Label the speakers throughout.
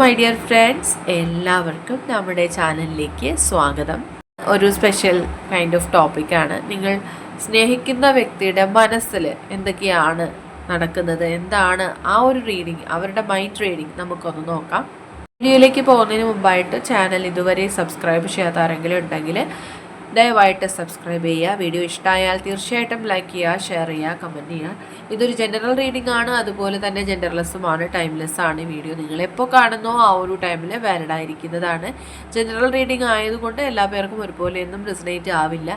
Speaker 1: My dear friends എല്ലാവർക്കും നമ്മുടെ ചാനലിലേക്ക് സ്വാഗതം. ഒരു സ്പെഷ്യൽ കൈൻഡ് ഓഫ് ടോപ്പിക്കാണ് നിങ്ങൾ സ്നേഹിക്കുന്ന വ്യക്തിയുടെ മനസ്സിൽ എന്തൊക്കെയാണ് നടക്കുന്നത്? എന്താണ് ആ ഒരു റീഡിങ് അവരുടെ മൈൻഡ് റീഡിങ് നമുക്കൊന്ന് നോക്കാം. വീഡിയോയിലേക്ക് പോകുന്നതിന് മുമ്പായിട്ട് ചാനൽ ഇതുവരെ സബ്സ്ക്രൈബ് ചെയ്യാത്ത ആരെങ്കിലും ഉണ്ടെങ്കിൽ ദയവായിട്ട് സബ്സ്ക്രൈബ് ചെയ്യുക. വീഡിയോ ഇഷ്ടമായാൽ തീർച്ചയായിട്ടും ലൈക്ക് ചെയ്യുക ഷെയർ ചെയ്യുക കമന്റ് ചെയ്യുക. ഇതൊരു ജനറൽ റീഡിംഗ് ആണ്. അതുപോലെ തന്നെ ജനറലിസമാണ് ടൈംലെസ് ആണ് ഈ വീഡിയോ നിങ്ങൾ എപ്പോൾ കാണുന്നോ ആ ഒരു ടൈമിൽ വാലിഡ് ആയിരിക്കുന്നതാണ്. ജനറൽ റീഡിംഗ് ആയതുകൊണ്ട് എല്ലാ പേർക്കും ഒരുപോലെയൊന്നും റിസനേറ്റ് ആവില്ല.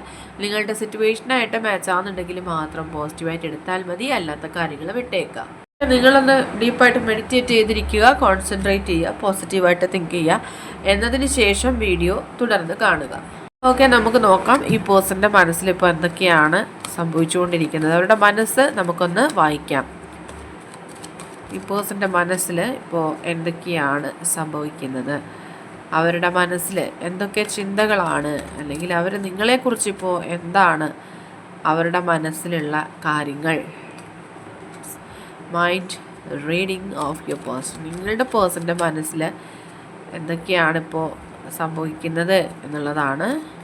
Speaker 1: നിങ്ങളുടെ സിറ്റുവേഷനായിട്ട് മാച്ച് ആവുന്നുണ്ടെങ്കിൽ മാത്രം പോസിറ്റീവായിട്ട് എടുത്താൽ മതി. അല്ലാത്ത കാര്യങ്ങൾ വിട്ടേക്കാം നിങ്ങളൊന്ന് ഡീപ്പായിട്ട് മെഡിറ്റേറ്റ് ചെയ്തിരിക്കുക കോൺസെൻട്രേറ്റ് ചെയ്യുക പോസിറ്റീവായിട്ട് തിങ്ക് ചെയ്യുക. എന്നതിന് ശേഷം വീഡിയോ തുടർന്ന് കാണുക. ഓക്കെ നമുക്ക് നോക്കാം ഈ പേഴ്സന്റെ മനസ്സിൽ ഇപ്പോൾ എന്തൊക്കെയാണ് സംഭവിച്ചുകൊണ്ടിരിക്കുന്നത്. അവരുടെ മനസ്സ് നമുക്കൊന്ന് വായിക്കാം. ഈ പേഴ്സന്റെ മനസ്സിൽ ഇപ്പോൾ എന്തൊക്കെയാണ് സംഭവിക്കുന്നത്? അവരുടെ മനസ്സിൽ എന്തൊക്കെ ചിന്തകളാണ്? അല്ലെങ്കിൽ അവർ നിങ്ങളെക്കുറിച്ച് ഇപ്പോൾ എന്താണ് അവരുടെ മനസ്സിലുള്ള കാര്യങ്ങൾ? Mind reading of your person നിങ്ങളുടെ പേഴ്സന്റെ മനസ്സിൽ എന്തൊക്കെയാണിപ്പോൾ സംഭവിക്കുന്നത് എന്നുള്ളതാണ്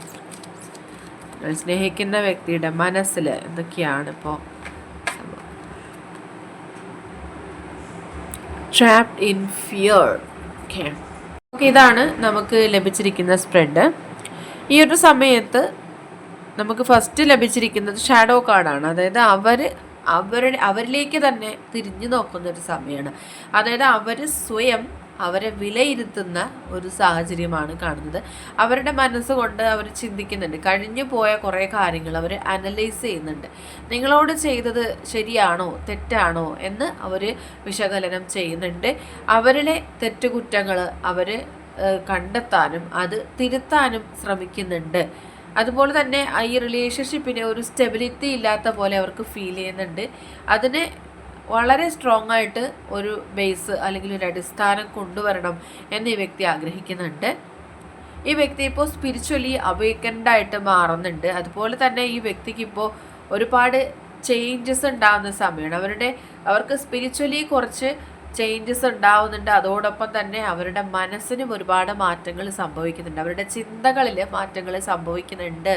Speaker 1: സ്നേഹിക്കുന്ന വ്യക്തിയുടെ മനസ്സിൽ എന്തൊക്കെയാണ് ഇപ്പോൾ trapped in fear okay okay ഇതാണ് നമുക്ക് ലഭിച്ചിരിക്കുന്ന സ്പ്രെഡ് ഈ ഒരു സമയത്ത് നമുക്ക് ഫസ്റ്റ് ലഭിച്ചിരിക്കുന്നത് ഷാഡോ കാർഡാണ് അതായത് അവർ അവരുടെ അവരിലേക്ക് തന്നെ തിരിഞ്ഞു നോക്കുന്ന ഒരു സമയമാണ്. അതായത് അവർ സ്വയം അവരെ വിലയിരുത്തുന്ന ഒരു സാഹചര്യമാണ് കാണുന്നത്. അവരുടെ മനസ്സുകൊണ്ട് അവർ ചിന്തിക്കുന്നുണ്ട്. കഴിഞ്ഞു പോയ കുറേ കാര്യങ്ങൾ അവർ അനലൈസ് ചെയ്യുന്നുണ്ട്. നിങ്ങളോട് ചെയ്തത് ശരിയാണോ? തെറ്റാണോ? എന്ന് അവർ വിശകലനം ചെയ്യുന്നുണ്ട്. അവരുടെ തെറ്റുകുറ്റങ്ങൾ അവർ കണ്ടെത്താനും അത് തിരുത്താനും ശ്രമിക്കുന്നുണ്ട്. അതുപോലെ തന്നെ ഈ റിലേഷൻഷിപ്പിന് ഒരു സ്റ്റെബിലിറ്റി ഇല്ലാത്ത പോലെ അവർക്ക് ഫീൽ ചെയ്യുന്നുണ്ട്. അതിന് വളരെ സ്ട്രോങ് ആയിട്ട് ഒരു ബേസ് അല്ലെങ്കിൽ ഒരു അടിസ്ഥാനം കൊണ്ടുവരണം എന്ന് ഈ വ്യക്തി ആഗ്രഹിക്കുന്നുണ്ട്. ഈ വ്യക്തി ഇപ്പോൾ സ്പിരിച്വലി അവേക്കൻഡായിട്ട് മാറുന്നുണ്ട്. അതുപോലെ തന്നെ ഈ വ്യക്തിക്ക് ഇപ്പോൾ ഒരുപാട് ചേഞ്ചസ് ഉണ്ടാകുന്ന സമയമാണ്. അവരുടെ അവർക്ക് സ്പിരിച്വലി കുറച്ച് ചേഞ്ചസ് ഉണ്ടാവുന്നുണ്ട്. അതോടൊപ്പം തന്നെ അവരുടെ മനസ്സിനും ഒരുപാട് മാറ്റങ്ങൾ സംഭവിക്കുന്നുണ്ട്. അവരുടെ ചിന്തകളിൽ മാറ്റങ്ങൾ സംഭവിക്കുന്നുണ്ട്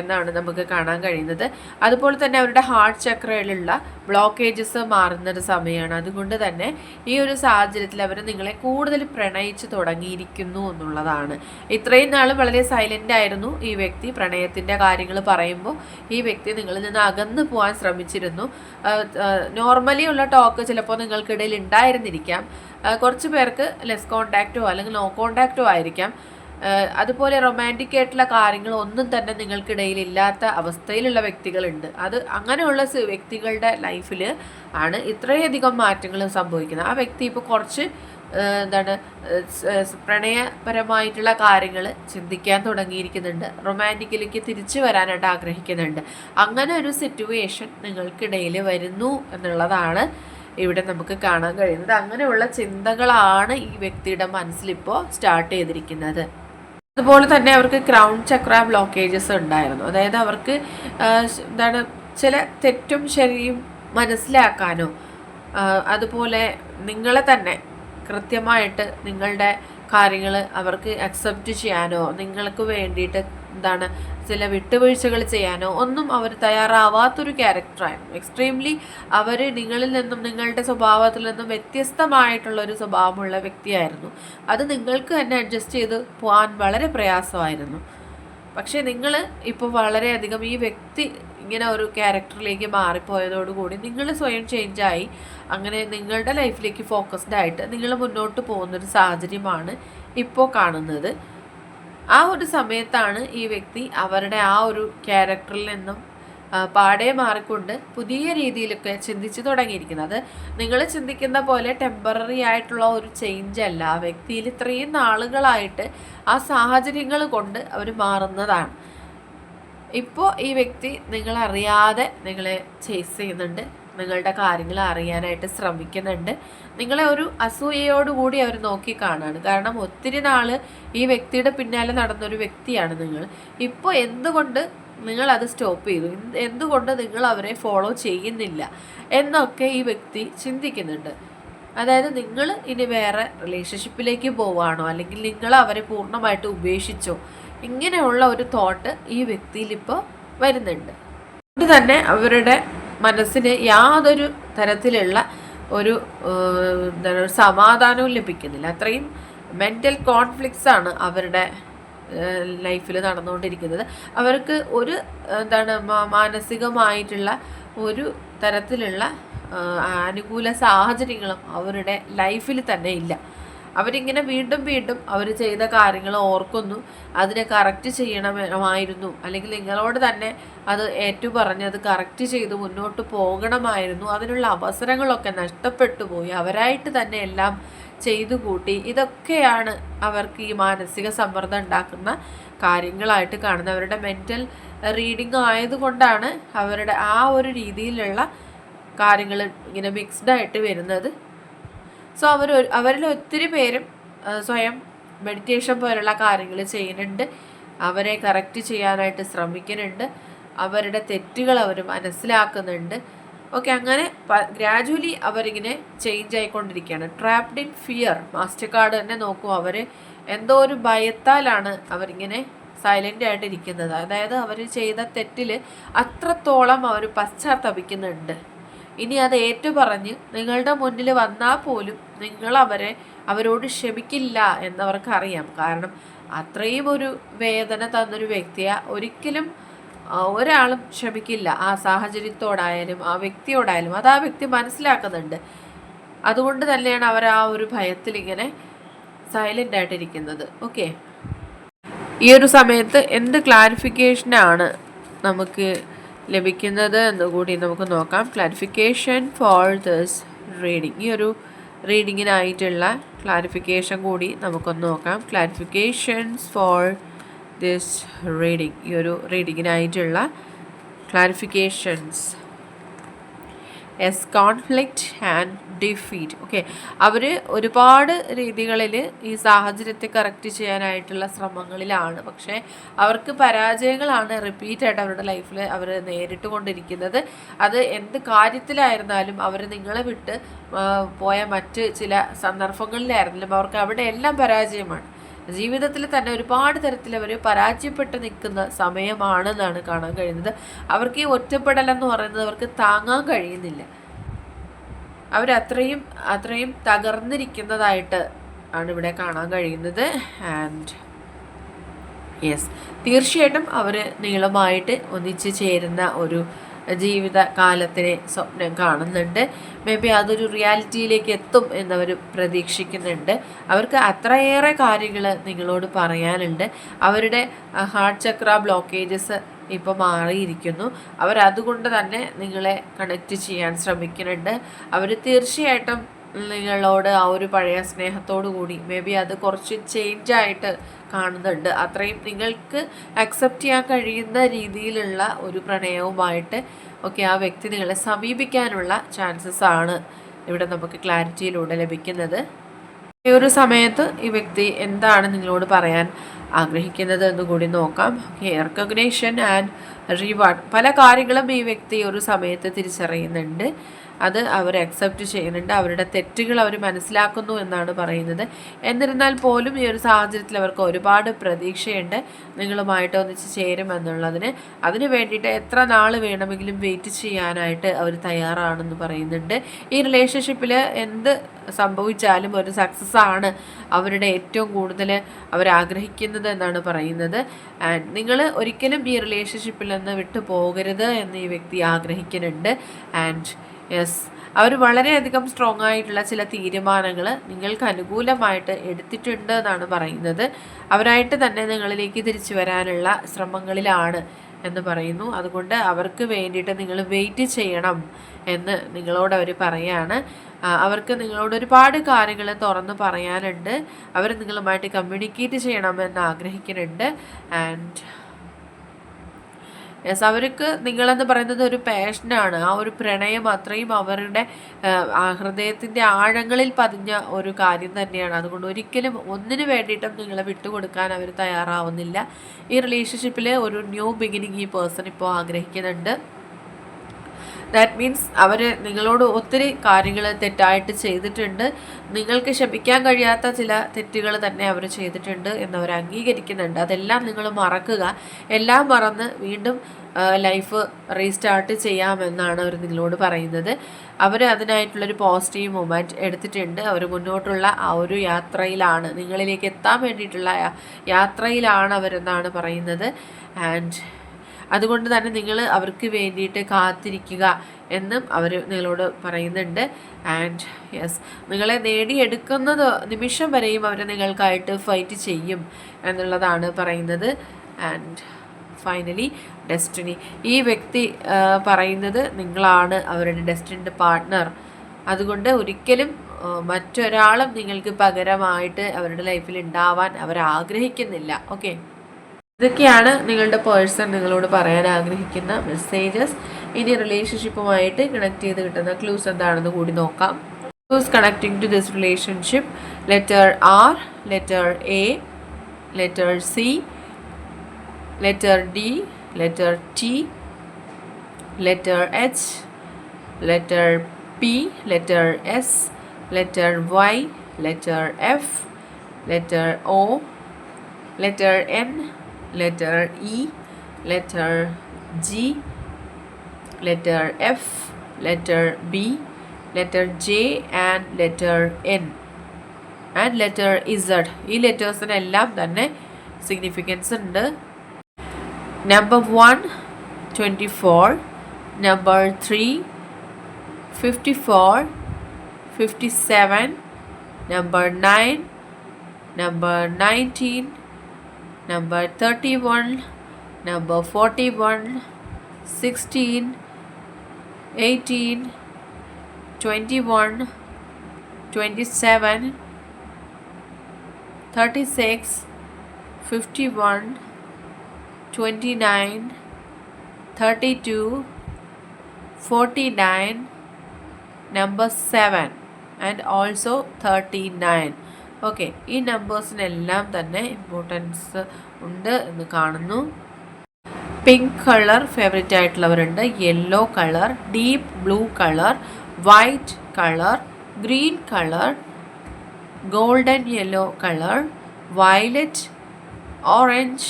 Speaker 1: എന്നാണ് നമുക്ക് കാണാൻ കഴിയുന്നത്. അതുപോലെ തന്നെ അവരുടെ ഹാർട്ട് ചക്രയിലുള്ള ബ്ലോക്കേജസ് മാറുന്നൊരു സമയമാണ്. അതുകൊണ്ട് തന്നെ ഈ ഒരു സാഹചര്യത്തിൽ അവർ നിങ്ങളെ കൂടുതൽ പ്രണയിച്ച് തുടങ്ങിയിരിക്കുന്നു എന്നുള്ളതാണ്. ഇത്രയും നാൾ വളരെ സൈലന്റ് ആയിരുന്നു ഈ വ്യക്തി. പ്രണയത്തിന്റെ കാര്യങ്ങൾ പറയുമ്പോൾ ഈ വ്യക്തി നിങ്ങളിൽ നിന്ന് അകന്നു പോകാൻ ശ്രമിച്ചിരുന്നു. നോർമലി ഉള്ള ടോക്ക് ചിലപ്പോൾ നിങ്ങൾക്കിടയിൽ ഉണ്ടായിരുന്നിരിക്കാം കുറച്ച് പേർക്ക് ലെസ് കോണ്ടാക്റ്റോ അല്ലെങ്കിൽ നോ കോണ്ടാക്റ്റോ ആയിരിക്കാം. അതുപോലെ റൊമാന്റിക് ആയിട്ടുള്ള കാര്യങ്ങൾ ഒന്നും തന്നെ നിങ്ങൾക്കിടയിൽ ഇല്ലാത്ത അവസ്ഥയിലുള്ള വ്യക്തികളുണ്ട്. അത് അങ്ങനെയുള്ള വ്യക്തികളുടെ ലൈഫിൽ ആണ് ഇത്രയധികം മാറ്റങ്ങൾ സംഭവിക്കുന്നത്. ആ വ്യക്തി ഇപ്പോൾ കുറച്ച് എന്താണ് പ്രണയപരമായിട്ടുള്ള കാര്യങ്ങൾ ചിന്തിക്കാൻ തുടങ്ങിയിരിക്കുന്നുണ്ട്. റൊമാന്റിക്കിലേക്ക് തിരിച്ചു വരാനായിട്ട് ആഗ്രഹിക്കുന്നുണ്ട്. അങ്ങനെ ഒരു സിറ്റുവേഷൻ നിങ്ങൾക്കിടയിൽ വരുന്നു എന്നുള്ളതാണ് ഇവിടെ നമുക്ക് കാണാൻ കഴിയുന്നത്. അങ്ങനെയുള്ള ചിന്തകളാണ് ഈ വ്യക്തിയുടെ മനസ്സിലിപ്പോൾ സ്റ്റാർട്ട് ചെയ്തിരിക്കുന്നത്. അതുപോലെ തന്നെ അവർക്ക് ക്രൗൺ ചക്ര ബ്ലോക്കേജസ് ഉണ്ടായിരുന്നു. അതായത് അവർക്ക് എന്താണ് ചില തെറ്റും ശരിയും മനസ്സിലാക്കാനോ അതുപോലെ നിങ്ങളെ തന്നെ കൃത്യമായിട്ട് നിങ്ങളുടെ കാര്യങ്ങൾ അവർക്ക് അക്സെപ്റ്റ് ചെയ്യാനോ നിങ്ങൾക്ക് വേണ്ടിയിട്ട് എന്താണ് ചില വിട്ടുവീഴ്ചകൾ ചെയ്യാനോ ഒന്നും അവർ തയ്യാറാവാത്തൊരു ക്യാരക്ടറായിരുന്നു എക്സ്ട്രീംലി അവർ നിങ്ങളിൽ നിന്നും നിങ്ങളുടെ സ്വഭാവത്തിൽ നിന്നും വ്യത്യസ്തമായിട്ടുള്ള ഒരു സ്വഭാവമുള്ള വ്യക്തിയായിരുന്നു. അത് നിങ്ങൾക്ക് തന്നെ അഡ്ജസ്റ്റ് ചെയ്ത് പോകാൻ വളരെ പ്രയാസമായിരുന്നു. പക്ഷേ നിങ്ങൾ ഇപ്പോൾ വളരെയധികം ഈ വ്യക്തി ഇങ്ങനെ ഒരു ക്യാരക്ടറിലേക്ക് മാറിപ്പോയതോടുകൂടി നിങ്ങൾ സ്വയം ചേഞ്ചായി അങ്ങനെ നിങ്ങളുടെ ലൈഫിലേക്ക് ഫോക്കസ്ഡ് ആയിട്ട് നിങ്ങൾ മുന്നോട്ട് പോകുന്നൊരു സാഹചര്യമാണ് ഇപ്പോൾ കാണുന്നത്. ആ ഒരു സമയത്താണ് ഈ വ്യക്തി അവരുടെ ആ ഒരു ക്യാരക്ടറിൽ നിന്നും പാടെ മാറിക്കൊണ്ട് പുതിയ രീതിയിലൊക്കെ ചിന്തിച്ചു തുടങ്ങിയിരിക്കുന്നത്. നിങ്ങൾ ചിന്തിക്കുന്ന പോലെ ടെമ്പററി ആയിട്ടുള്ള ഒരു ചേഞ്ച് അല്ല. ആ വ്യക്തിയിൽ ഇത്രയും നാളുകളായിട്ട് ആ സാഹചര്യങ്ങൾ കൊണ്ട് അവർ മാറുന്നതാണ്. ഇപ്പോൾ ഈ വ്യക്തി നിങ്ങളറിയാതെ നിങ്ങളെ ചേസ് ചെയ്യുന്നുണ്ട്. നിങ്ങളുടെ കാര്യങ്ങൾ അറിയാനായിട്ട് ശ്രമിക്കുന്നുണ്ട്. നിങ്ങളെ ഒരു അസൂയയോടുകൂടി അവർ നോക്കി കാണാണ്. കാരണം ഒത്തിരി നാൾ ഈ വ്യക്തിയുടെ പിന്നാലെ നടന്നൊരു വ്യക്തിയാണ് നിങ്ങൾ. ഇപ്പോൾ എന്തുകൊണ്ട് നിങ്ങൾ അത് സ്റ്റോപ്പ് ചെയ്തു? എന്തുകൊണ്ട് നിങ്ങൾ അവരെ ഫോളോ ചെയ്യുന്നില്ല എന്നൊക്കെ ഈ വ്യക്തി ചിന്തിക്കുന്നുണ്ട്. അതായത് നിങ്ങൾ ഇനി വേറെ റിലേഷൻഷിപ്പിലേക്ക് പോവാണോ അല്ലെങ്കിൽ നിങ്ങൾ അവരെ പൂർണമായിട്ട് ഉപേക്ഷിച്ചോ? ഇങ്ങനെയുള്ള ഒരു തോട്ട് ഈ വ്യക്തിയിൽ ഇപ്പോൾ വരുന്നുണ്ട്. അതുകൊണ്ട് തന്നെ അവരുടെ മനസ്സിന് യാതൊരു തരത്തിലുള്ള ഒരു സമാധാനവും ലഭിക്കുന്നില്ല. അത്രയും മെന്റൽ കോൺഫ്ലിക്ട്സ് ആണ് അവരുടെ ലൈഫിൽ നടന്നുകൊണ്ടിരിക്കുന്നത്. അവർക്ക് ഒരു എന്താണ് മാനസികമായിട്ടുള്ള ഒരു തരത്തിലുള്ള അനുകൂല സാഹചര്യങ്ങളും അവരുടെ ലൈഫിൽ തന്നെ ഇല്ല. അവരിങ്ങനെ വീണ്ടും വീണ്ടും അവർ ചെയ്ത കാര്യങ്ങൾ ഓർക്കുന്നു. അതിനെ കറക്റ്റ് ചെയ്യണമായിരുന്നു. അല്ലെങ്കിൽ നിങ്ങളോട് തന്നെ അത് ഏറ്റു പറഞ്ഞ് അത് കറക്റ്റ് ചെയ്ത് മുന്നോട്ട് പോകണമായിരുന്നു. അതിനുള്ള അവസരങ്ങളൊക്കെ നഷ്ടപ്പെട്ടു പോയി. അവരായിട്ട് തന്നെ എല്ലാം ചെയ്തു കൂട്ടി. ഇതൊക്കെയാണ് അവർക്ക് ഈ മാനസിക സമ്മർദ്ദം ഉണ്ടാക്കുന്ന കാര്യങ്ങളായിട്ട് കാണുന്നത്. അവരുടെ മെന്റൽ റീഡിംഗ് ആയതുകൊണ്ടാണ് അവരുടെ ആ ഒരു രീതിയിലുള്ള കാര്യങ്ങൾ ഇങ്ങനെ മിക്സ്ഡ് ആയിട്ട് വരുന്നത്. സോ അവർ അവരിൽ ഒത്തിരി പേരും സ്വയം മെഡിറ്റേഷൻ പോലുള്ള കാര്യങ്ങൾ ചെയ്യുന്നുണ്ട്. അവരെ കറക്റ്റ് ചെയ്യാനായിട്ട് ശ്രമിക്കുന്നുണ്ട്. അവരുടെ തെറ്റുകൾ അവർ മനസ്സിലാക്കുന്നുണ്ട്. ഓക്കെ അങ്ങനെ ഗ്രാജുവലി അവരിങ്ങനെ ചേഞ്ച് ആയിക്കൊണ്ടിരിക്കുകയാണ്. Trapped in fear master card തന്നെ നോക്കും അവർ എന്തോ ഒരു ഭയത്താലാണ് അവരിങ്ങനെ സൈലന്റ് ആയിട്ട് ഇരിക്കുന്നത് അതായത് അവർ ചെയ്ത തെറ്റിൽ അത്രത്തോളം അവർ പശ്ചാത്തപിക്കുന്നുണ്ട്. ഇനി അത് ഏറ്റുപറഞ്ഞ് നിങ്ങളുടെ മുന്നിൽ വന്നാൽ പോലും നിങ്ങൾ അവരെ അവരോട് ക്ഷമിക്കില്ല എന്നവർക്ക് അറിയാം കാരണം അത്രയും ഒരു വേദന തന്നൊരു വ്യക്തിയെ ഒരിക്കലും ഒരാളും ക്ഷമിക്കില്ല. ആ സാഹചര്യത്തോടായാലും ആ വ്യക്തിയോടായാലും അത് ആ വ്യക്തി മനസ്സിലാക്കുന്നുണ്ട്. അതുകൊണ്ട് തന്നെയാണ് അവർ ആ ഒരു ഭയത്തിൽ ഇങ്ങനെ സൈലന്റ് ആയിട്ടിരിക്കുന്നത്. ഓക്കെ ഈ ഒരു സമയത്ത് എന്ത് ക്ലാരിഫിക്കേഷനാണ് നമുക്ക് ലഭിക്കുന്നത് എന്നുകൂടി നമുക്ക് നോക്കാം. ക്ലാരിഫിക്കേഷൻ ഫോർ ദിസ് റീഡിങ് ഈ ഒരു റീഡിങ്ങിനായിട്ടുള്ള ക്ലാരിഫിക്കേഷൻ കൂടി നമുക്കൊന്ന് നോക്കാം. ക്ലാരിഫിക്കേഷൻസ് ഫോർ ദിസ് റീഡിങ് ഈ ഒരു റീഡിങ്ങിനായിട്ടുള്ള clarifications is conflict and defeat okay അവർ ഒരുപാട് രീതികളിൽ ഈ സാഹചര്യത്തെ കറക്റ്റ് ചെയ്യാനായിട്ടുള്ള ശ്രമങ്ങളിലാണ്. പക്ഷേ അവർക്ക് പരാജയങ്ങളാണ് റിപ്പീറ്റായിട്ട് അവരുടെ ലൈഫിൽ അവർ നേരിട്ട് കൊണ്ടിരിക്കുന്നത് അത് എന്ത് കാര്യത്തിലായിരുന്നാലും അവർ നിങ്ങളെ വിട്ട് പോയ മറ്റ് ചില സന്ദർഭങ്ങളിലായിരുന്നാലും അവർക്ക് അവിടെ എല്ലാം പരാജയമാണ്. ജീവിതത്തിൽ തന്നെ ഒരുപാട് തരത്തിൽ അവർ പരാജയപ്പെട്ട് നിൽക്കുന്ന സമയമാണെന്നാണ് കാണാൻ കഴിയുന്നത്. അവർക്ക് ഈ ഒറ്റപ്പെടലെന്ന് പറയുന്നത് അവർക്ക് താങ്ങാൻ കഴിയുന്നില്ല. അവരത്രയും അത്രയും തകർന്നിരിക്കുന്നതായിട്ട് ആണ് ഇവിടെ കാണാൻ കഴിയുന്നത്. ആൻഡ് യെസ് തീർച്ചയായിട്ടും അവർ നീളമായിട്ട് ഒന്നിച്ചു ചേരുന്ന ഒരു ജീവിത കാലത്തിനെ സ്വപ്നം കാണുന്നുണ്ട്. മേ ബി അതൊരു റിയാലിറ്റിയിലേക്ക് എത്തും എന്നവർ പ്രതീക്ഷിക്കുന്നുണ്ട്. അവർക്ക് അത്രയേറെ കാര്യങ്ങൾ നിങ്ങളോട് പറയാനുണ്ട്. അവരുടെ ഹാർട്ട് ചക്ര ബ്ലോക്കേജസ് ഇപ്പോൾ മാറിയിരിക്കുന്നു. അവരതുകൊണ്ട് തന്നെ നിങ്ങളെ കണക്റ്റ് ചെയ്യാൻ ശ്രമിക്കുന്നുണ്ട്. അവർ തീർച്ചയായിട്ടും നിങ്ങളോട് ആ ഒരു പഴയ സ്നേഹത്തോടു കൂടി. മേ ബി അത് കുറച്ച് ചേഞ്ച് ആയിട്ട് കാണുന്നുണ്ട്. അത്രയും നിങ്ങൾക്ക് അക്സെപ്റ്റ് ചെയ്യാൻ കഴിയുന്ന രീതിയിലുള്ള ഒരു പ്രണയവുമായിട്ട് ഒക്കെ ആ വ്യക്തി നിങ്ങളെ സമീപിക്കാനുള്ള ചാൻസസ് ആണ് ഇവിടെ നമുക്ക് ക്ലാരിറ്റിയിലൂടെ ലഭിക്കുന്നത്. ഈ ഒരു സമയത്ത് ഈ വ്യക്തി എന്താണ് നിങ്ങളോട് പറയാൻ ആഗ്രഹിക്കുന്നത് എന്ന് കൂടി നോക്കാം. റെക്കഗ്നേഷൻ ആൻഡ് റിവാർഡ് പല കാര്യങ്ങളും ഈ വ്യക്തി ഒരു സമയത്ത് തിരിച്ചറിയുന്നുണ്ട്. അത് അവർ അക്സെപ്റ്റ് ചെയ്യുന്നുണ്ട്. അവരുടെ തെറ്റുകൾ അവർ മനസ്സിലാക്കുന്നു എന്നാണ് പറയുന്നത്. എന്നിരുന്നാൽ പോലും ഈ ഒരു സാഹചര്യത്തിൽ അവർക്ക് ഒരുപാട് പ്രതീക്ഷയുണ്ട് നിങ്ങളുമായിട്ട് ഒന്നിച്ച് ചേരുമെന്നുള്ളതിന് അതിന് വേണ്ടിയിട്ട് എത്ര നാൾ വേണമെങ്കിലും വെയിറ്റ് ചെയ്യാനായിട്ട് അവർ തയ്യാറാണെന്ന് പറയുന്നുണ്ട്. ഈ റിലേഷൻഷിപ്പിൽ എന്ത് സംഭവിച്ചാലും ഒരു സക്സസ് ആണ് അവരുടെ ഏറ്റവും കൂടുതൽ അവർ ആഗ്രഹിക്കുന്നത് എന്നാണ് പറയുന്നത്. ആൻഡ് നിങ്ങൾ ഒരിക്കലും ഈ റിലേഷൻഷിപ്പിൽ നിന്ന് വിട്ടു പോകരുത് എന്ന് ഈ വ്യക്തി ആഗ്രഹിക്കുന്നുണ്ട്. ആൻഡ് യെസ് അവർ വളരെയധികം സ്ട്രോങ് ആയിട്ടുള്ള ചില തീരുമാനങ്ങൾ നിങ്ങൾക്ക് അനുകൂലമായിട്ട് എടുത്തിട്ടുണ്ട് എന്നാണ് പറയുന്നത്. അവരായിട്ട് തന്നെ നിങ്ങളിലേക്ക് തിരിച്ചു വരാനുള്ള ശ്രമങ്ങളിലാണ് എന്ന് പറയുന്നു. അതുകൊണ്ട് അവർക്ക് വേണ്ടിയിട്ട് നിങ്ങൾ വെയിറ്റ് ചെയ്യണം എന്ന് നിങ്ങളോട് അവർ പറയാണ്. അവർക്ക് നിങ്ങളോട് ഒരുപാട് കാര്യങ്ങൾ തുറന്ന് പറയാനുണ്ട്. അവർ നിങ്ങളുമായിട്ട് കമ്മ്യൂണിക്കേറ്റ് ചെയ്യണമെന്ന് ആഗ്രഹിക്കുന്നുണ്ട്. ആൻഡ് യെസ് അവർക്ക് നിങ്ങളെന്ന് പറയുന്നത് ഒരു പാഷനാണ് ആ ഒരു പ്രണയം അത്രയും അവരുടെ ഹൃദയത്തിന്റെ ആഴങ്ങളിൽ പതിഞ്ഞ ഒരു കാര്യം തന്നെയാണ്. അതുകൊണ്ട് ഒരിക്കലും ഒന്നിനു വേണ്ടിയിട്ടും നിങ്ങളെ വിട്ടുകൊടുക്കാൻ അവർ തയ്യാറാവുന്നില്ല. ഈ റിലേഷൻഷിപ്പിൽ ഒരു ന്യൂ ബിഗിനിങ് ഈ പേഴ്സൺ ഇപ്പോൾ ആഗ്രഹിക്കുന്നുണ്ട്. ദാറ്റ് മീൻസ് അവർ നിങ്ങളോട് ഒത്തിരി കാര്യങ്ങൾ തെറ്റായിട്ട് ചെയ്തിട്ടുണ്ട്. നിങ്ങൾക്ക് ക്ഷമിക്കാൻ കഴിയാത്ത ചില തെറ്റുകൾ തന്നെ അവർ ചെയ്തിട്ടുണ്ട് എന്നവർ അംഗീകരിക്കുന്നുണ്ട്. അതെല്ലാം നിങ്ങൾ മറക്കുക. എല്ലാം മറന്ന് വീണ്ടും ലൈഫ് റീസ്റ്റാർട്ട് ചെയ്യാമെന്നാണ് അവർ നിങ്ങളോട് പറയുന്നത്. അവർ അതിനായിട്ടുള്ളൊരു പോസിറ്റീവ് മൊമെന്റ് എടുത്തിട്ടുണ്ട്. അവർ മുന്നോട്ടുള്ള ആ ഒരു യാത്രയിലാണ് നിങ്ങളിലേക്ക് എത്താൻ വേണ്ടിയിട്ടുള്ള യാത്രയിലാണ് അവരെന്നാണ് പറയുന്നത്. ആൻഡ് അതുകൊണ്ട് തന്നെ നിങ്ങൾ അവർക്ക് വേണ്ടിയിട്ട് കാത്തിരിക്കുക എന്നും അവർ നിങ്ങളോട് പറയുന്നുണ്ട്. ആൻഡ് യെസ് നിങ്ങളെ നേടിയെടുക്കുന്നത് നിമിഷം വരെയും അവർ നിങ്ങൾക്കായിട്ട് ഫൈറ്റ് ചെയ്യും എന്നുള്ളതാണ് പറയുന്നത്. ആൻഡ് ഫൈനലി ഡെസ്റ്റിനി ഈ വ്യക്തി പറയുന്നത് നിങ്ങളാണ് അവരുടെ ഡെസ്റ്റിന്റെ പാർട്ട്ണർ അതുകൊണ്ട് ഒരിക്കലും മറ്റൊരാളും നിങ്ങൾക്ക് പകരമായിട്ട് അവരുടെ ലൈഫിൽ ഉണ്ടാവാൻ അവർ ആഗ്രഹിക്കുന്നില്ല. ഓക്കെ ഇതൊക്കെയാണ് നിങ്ങളുടെ പേഴ്സൺ നിങ്ങളോട് പറയാൻ ആഗ്രഹിക്കുന്ന മെസ്സേജസ്. ഇനി റിലേഷൻഷിപ്പുമായിട്ട് കണക്ട് ചെയ്ത് കിട്ടുന്ന ക്ലൂസ് എന്താണെന്ന് കൂടി നോക്കാം. Clues connecting to this relationship letter R letter A letter C letter D letter T letter H letter P letter S letter Y letter F letter O letter N letter E, letter G, letter F, letter B, letter J and letter N and letter Z ഈ ലെറ്റേഴ്സിനെല്ലാം തന്നെ significance ഉണ്ട് number one twenty four number three fifty four fifty seven number nine number nineteen number 31, number 41, 16, 18, 21, 27, 36, 51, 29, 32, 49, number 7 and also 39. Okay ഈ നമ്പേഴ്സിനെല്ലാം തന്നെ importance ഉണ്ട് എന്ന് കാണുന്നു. Pink colour favourite ആയിട്ടുള്ളവരുണ്ട്. Yellow colour deep blue colour white colour green colour golden yellow colour violet orange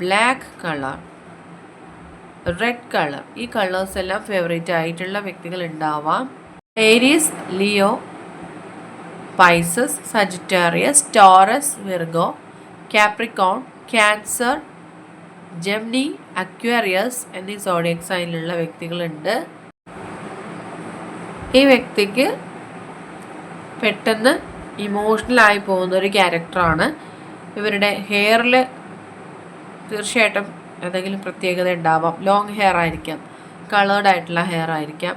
Speaker 1: black colour red colour ഈ colours എല്ലാം favourite ആയിട്ടുള്ള വ്യക്തികൾ ഉണ്ടാവാം. Aries Leo Pisces Sagittarius Taurus Virgo Capricorn Cancer Gemini Aquarius എന്നീ zodiac സൈനിലുള്ള വ്യക്തികളുണ്ട്. ഈ വ്യക്തിക്ക് പെട്ടെന്ന് ഇമോഷണലായി പോകുന്ന ഒരു ക്യാരക്ടറാണ് ഇവരുടെ ഹെയറിൽ തീർച്ചയായിട്ടും എന്തെങ്കിലും പ്രത്യേകത ഉണ്ടാവാം. ലോങ് ഹെയർ ആയിരിക്കാം കളേർഡ് ആയിട്ടുള്ള ഹെയർ ആയിരിക്കാം.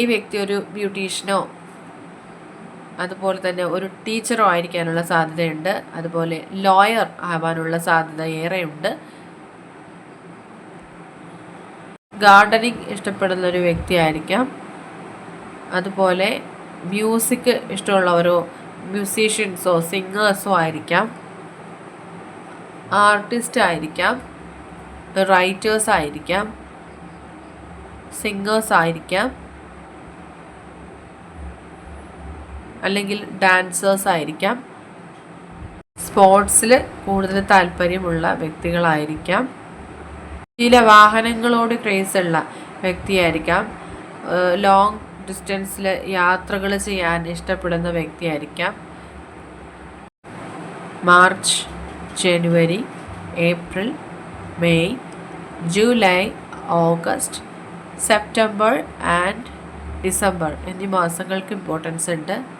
Speaker 1: ഈ വ്യക്തി ഒരു ബ്യൂട്ടീഷ്യനോ അതുപോലെ തന്നെ ഒരു ടീച്ചറോ ആയിരിക്കാനുള്ള സാധ്യതയുണ്ട്. അതുപോലെ ലോയർ ആവാനുള്ള സാധ്യത ഏറെയുണ്ട്. ഗാർഡനിങ് ഇഷ്ടപ്പെടുന്ന ഒരു വ്യക്തിയായിരിക്കാം. അതുപോലെ മ്യൂസിക് ഇഷ്ടമുള്ളവരോ മ്യൂസീഷ്യൻസോ സിംഗേഴ്സോ ആയിരിക്കാം. ആർട്ടിസ്റ്റ് ആയിരിക്കാം റൈറ്റേഴ്സ് ആയിരിക്കാം സിംഗേഴ്സ് ആയിരിക്കാം അല്ലെങ്കിൽ ഡാൻസേഴ്സ് ആയിരിക്കാം. സ്പോർട്സിൽ കൂടുതൽ താല്പര്യമുള്ള വ്യക്തികളായിരിക്കാം. ചില വാഹനങ്ങളോട് ക്രേസ് ഉള്ള വ്യക്തിയായിരിക്കാം. ലോങ് ഡിസ്റ്റൻസിൽ യാത്രകൾ ചെയ്യാൻ ഇഷ്ടപ്പെടുന്ന വ്യക്തിയായിരിക്കാം. March January April May July August September and December എന്നീ മാസങ്ങൾക്ക് ഇമ്പോർട്ടൻസ് ഉണ്ട്.